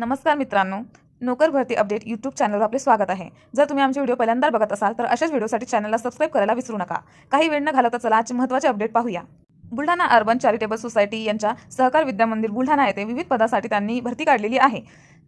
नमस्कार मित्रांनो. नोकर भरती अपडेट यूट्यूब चॅनलवर आपले स्वागत आहे. जर तुम्ही आमचे व्हिडिओ पहिल्यांदा बघत असाल तर अशाच व्हिडिओसाठी चॅनलला सबस्क्राईब करायला विसरू नका. काही वेळ न घालवता चला आजचे महत्त्वाचे अपडेट पाहूया. बुलढाणा अर्बन चॅरिटेबल सोसायटी यांच्या सहकार विद्यामंदिर बुलढाणा येथे विविध पदासाठी त्यांनी भरती काढलेली आहे.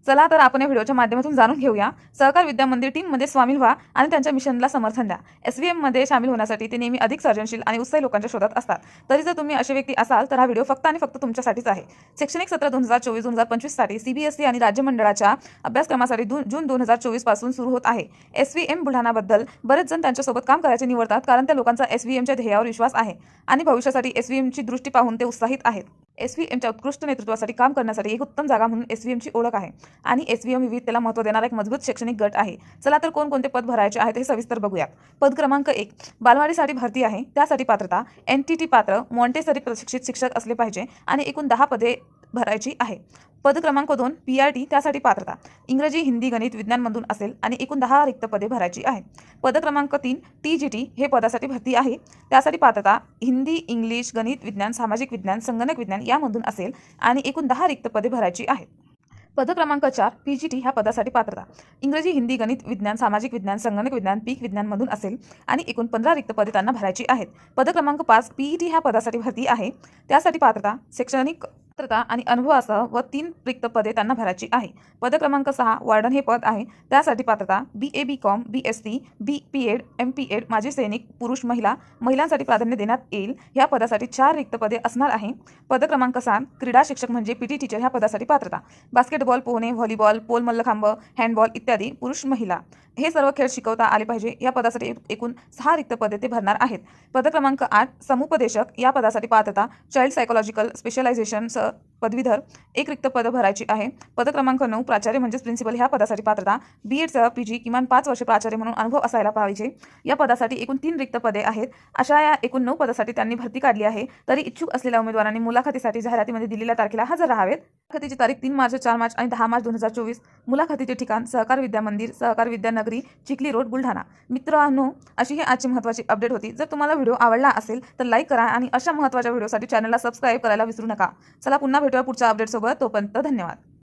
चला तर आपण या व्हिडिओच्या माध्यमातून जाणून घेऊया. सहकार विद्या मंदिर टीममध्ये सामील व्हा आणि त्यांच्या मिशनला समर्थन द्या. एस व्ही एममध्ये सामील होण्यासाठी ते नेहमी अधिक सर्जनशील आणि उत्साही लोकांच्या शोधात असतात. तरी जर तुम्ही असे व्यक्ती असाल तर हा व्हिडिओ फक्त आणि फक्त तुमच्यासाठीच आहे. शैक्षणिक सत्र दोन हजार चोवीस दोन हजार पंचवीससाठी सीबीएसई आणि राज्य मंडळाच्या अभ्यासक्रमासाठी जून दोन हजार चोवीसपासून सुरू होत आहे. एस व्ही एम बुलढाणाबद्दल बरेच जण त्यांच्यासोबत काम करायचे निवडतात कारण त्या लोकांचा एस व्ही एमच्या ध्येयावर विश्वास आहे आणि भविष्यासाठी एस व्ही एमची दृष्टी पाहून ते उत्साहित आहेत. एस व्ही एमच्या उत्कृष्ट नेतृत्वासाठी काम करण्यासाठी एक उत्तम जागा म्हणून एस व्ही एमची ओळख आहे. आणि एस व्ही एम विविधतेला महत्त्व देणारा एक मजबूत शैक्षणिक गट आहे. चला तर कोणकोणते पद भरायचे आहेत हे सविस्तर बघूयात. पद क्रमांक एक बालवाडीसाठी भरती आहे. त्यासाठी पात्रता एन टी टी पात्र मॉन्टेसरी प्रशिक्षित शिक्षक असले पाहिजे आणि एकूण दहा पदे भरायची आहे. पद क्रमांक दोन पी आर टी त्यासाठी पात्रता इंग्रजी हिंदी गणित विज्ञानमधून असेल आणि एकूण दहा रिक्त पदे भरायची आहेत. पद क्रमांक तीन टी जी टी हे पदासाठी भरती आहे. त्यासाठी पात्रता हिंदी इंग्लिश गणित विज्ञान सामाजिक विज्ञान संगणक विज्ञान यामधून असेल आणि एकूण दहा रिक्त पदे भरायची आहेत. पद क्रमांक चार पी जी टी ह्या पदासाठी पात्रता. इंग्रजी हिंदी गणित विज्ञान सामाजिक विज्ञान संगणक विज्ञान पीक विज्ञानमधून असेल आणि एकूण पंधरा रिक्त पदे त्यांना भरायची आहेत. पद क्रमांक पाच पीई टी ह्या पदासाठी भरती आहे. त्यासाठी पात्रता शैक्षणिक पात्रता आणि अनुभवासह व तीन रिक्त पदे त्यांना भरायची आहे. पद क्रमांक सहा वार्डन हे पद आहे. त्यासाठी पात्रता B A B com B S C B P Ed M P Ed माजी सैनिक पुरुष महिला महिलांसाठी प्राधान्य देण्यात येईल. ह्या पदासाठी चार रिक्त पदे असणार आहे. पद क्रमांक सात क्रीडा शिक्षक म्हणजे पी टी टीचर ह्या पदासाठी पात्रता. बास्केटबॉल पोहणे व्हॉलीबॉल पोल मल्लखांब हँडबॉल इत्यादी पुरुष महिला. हे सर्व खेळ शिकवता आले पाहिजे. या पदासाठी एकूण सहा रिक्त पदे ते भरणार आहेत. पद क्रमांक आठ समुपदेशक. या पदासाठी पात्रता चाइल्ड सायकोलॉजिकल स्पेशलायझेशन स पदवीधर एक रिक्त पद भरायची आहे. पद क्रमांक नऊ प्राचार्य म्हणजेच प्रिन्सिपल ह्या पदासाठी पात्रता. बी एडसह पी जी किमान पाच वर्ष प्राचार्य म्हणून अनुभव असायला पाहिजे. या पदासाठी एकूण तीन रिक्त पदे आहेत. अशा या एकूण नऊ पदासाठी त्यांनी भरती काढली आहे. तरी इच्छुक असलेल्या उमेदवारांनी मुलाखतीसाठी जाहिरातीमध्ये दिलेल्या तारखेला हजर राहावेत. मुलाखतीची तारीख तीन मार्च चार मार्च आणि दहा मार्च दोन हजार चोवीस. मुलाखतीचे ठिकाण सहकार विद्या मंदिर सहकार विद्यानगरी चिखली रोड बुलढाणा. मित्रांनो अशी ही आजची महत्त्वाची अपडेट होती. जर तुम्हाला व्हिडिओ आवडला असेल तर लाईक करा आणि अशा महत्त्वाच्या व्हिडिओसाठी चॅनलला सबस्क्राईब करायला विसरू नका. चला पुन्हा भेटूया पुढच्या अपडेटसोबत तोपर्यंत धन्यवाद.